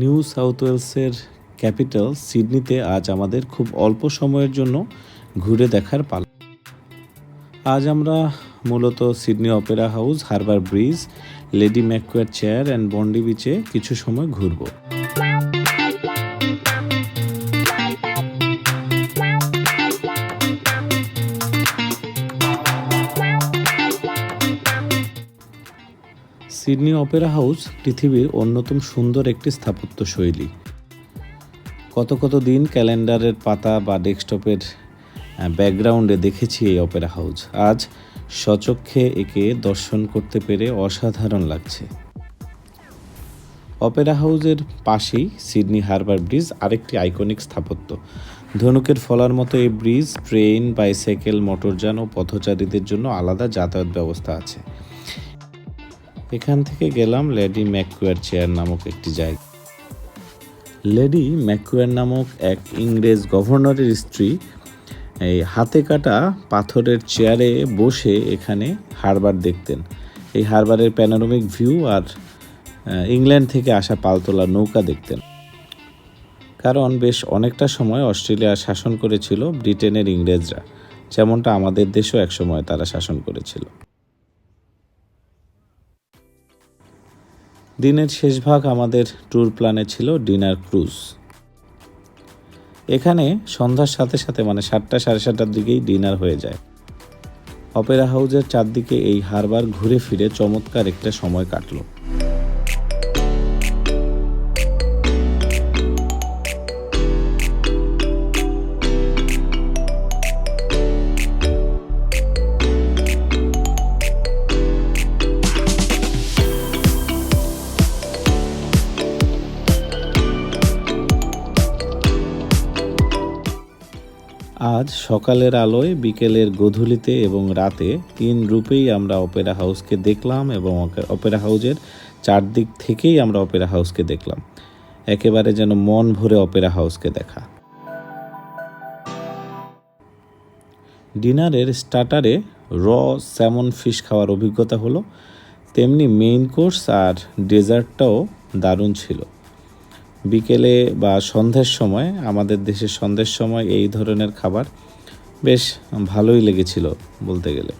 New south ওয়েলসের capital সিডনিতে আজ আমাদের খুব অল্প সময়ের জন্য ঘুরে দেখার পালা। আজ আমরা মূলত Sydney Opera House, Harbour Bridge, Lady Macquarie chair and Bondi বিচে কিছু সময় ঘুরবো। সিডনি অপেরা হাউস পৃথিবীর অন্যতম সুন্দর একটি স্থাপত্য শৈলী কত কত দিন ক্যালেন্ডারের পাতা বা ডেস্কটপের ব্যাকগ্রাউন্ডে দেখেছি এই অপেরা হাউস। আজ সচক্ষে একে দর্শন করতে পেরে অসাধারণ লাগছে। অপেরা হাউসের পাশেই সিডনি হারবার ব্রিজ আরেকটি আইকনিক স্থাপত্য। ধনুকের ফলার মতো এই ব্রিজ, ট্রেন, বাইসাইকেল, মোটরযান ও পথচারীদের জন্য আলাদা যাতায়াত ব্যবস্থা আছে। এখান থেকে গেলাম লেডি ম্যাকুয়ার চেয়ার নামক একটি জায়গা লেডি ম্যাকুয়ার নামক এক ইংরেজ গভর্নরের স্ত্রী এই হাতে কাটা পাথরের চেয়ারে বসে এখানে হারবার দেখতেন। এই হারবারের প্যানোরামিক ভিউ আর ইংল্যান্ড থেকে আসা পালতোলা নৌকা দেখতেন। কারণ বেশ অনেকটা সময় অস্ট্রেলিয়া শাসন করেছিল ব্রিটেনের ইংরেজরা। যেমনটা আমাদের দেশেও একসময় তারা শাসন করেছিল। দিনের শেষ ভাগ আমাদের ট্যুর প্ল্যানে ছিল ডিনার ক্রুজ এখানে সন্ধ্যার সাথে সাথে মানে সাতটা সাড়ে সাতটার দিকেই ডিনার হয়ে যায়। অপেরা হাউজের চারদিকে এই হারবার ঘুরে ফিরে চমৎকার একটা সময় কাটলো। আজ সকালের আলোয়, বিকেলের গধূলিতে এবং রাতে তিন রূপেই আমরা অপেরা হাউসকে দেখলাম এবং অপেরা হাউজের চারদিক থেকেই আমরা অপেরা হাউসকে দেখলাম। একেবারে যেন মন ভরে অপেরা হাউসকে দেখা। ডিনারের স্টার্টারে র স্যামন ফিশ খাওয়ার অভিজ্ঞতা হলো, তেমনি মেইন কোর্স আর ডেজার্টটাও দারুণ ছিল। বিকেলে বা সন্ধ্যের সময়, আমাদের দেশের সন্ধ্যের সময় এই ধরনের খাবার বেশ ভালোই লেগেছিল বলতে গেলে।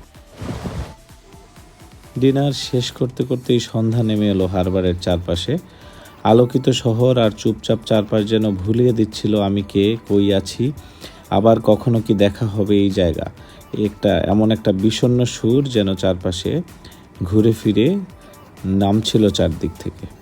ডিনার শেষ করতে করতেই সন্ধ্যা নেমে এলো হারবারের চারপাশে। আলোকিত শহর আর চুপচাপ চারপাশ যেন ভুলিয়ে দিচ্ছিল, আমি কে, কই আছি, আবার কখনো কি দেখা হবে এই জায়গা। একটা, এমন একটা বিষণ্ণ সুর যেন চারপাশে ঘুরে ফিরে নামছিল চারদিক থেকে।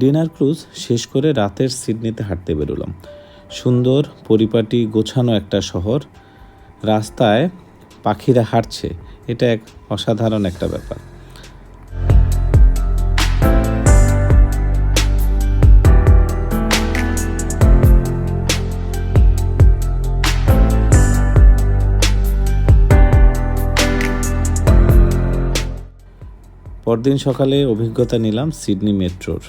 ডিনার ক্রুজ শেষ করে রাতের সিডনিতে হাঁটতে বেরোলাম। সুন্দর, পরিপাটি, গোছানো একটা শহর। রাস্তায় পাখিরা হাঁটছে, এটা এক অসাধারণ একটা ব্যাপার। পরদিন সকালে অভিজ্ঞতা নিলাম সিডনি মেট্রোর।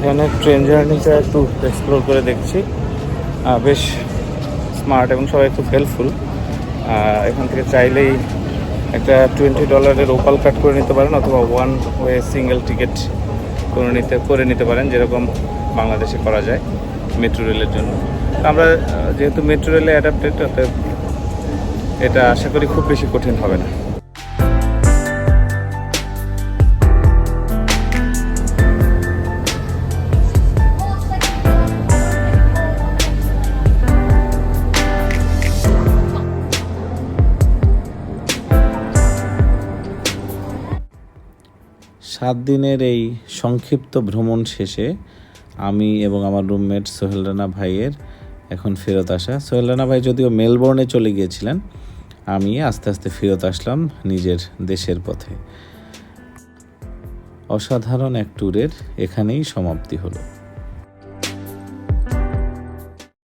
এখানে ট্রেন জার্নিটা একটু এক্সপ্লোর করে দেখছি। বেশ স্মার্ট এবং সবাই খুব হেল্পফুল এখান থেকে চাইলেই একটা টোয়েন্টি ডলারের ওপাল কাট করে নিতে পারেন অথবা ওয়ান ওয়ে সিঙ্গেল টিকিট করে নিতে করে নিতে পারেন, যেরকম বাংলাদেশে করা যায় মেট্রো রেলের জন্য। আমরা যেহেতু মেট্রো রেলে অ্যাডাপ্টেড এটা আশা করি খুব বেশি কঠিন হবে না। সাত দিনের এই সংক্ষিপ্ত ভ্রমণ শেষে আমি এবং আমার রুমমেট সোহেল রানা ভাইয়ের এখন ফেরত আসা। সোহেল রানা ভাই যদিও মেলবোর্নে চলে গিয়েছিলেন, আমি আস্তে আস্তে ফেরত আসলাম নিজের দেশের পথে। অসাধারণ এক ট্যুরের এখানেই সমাপ্তি হলো।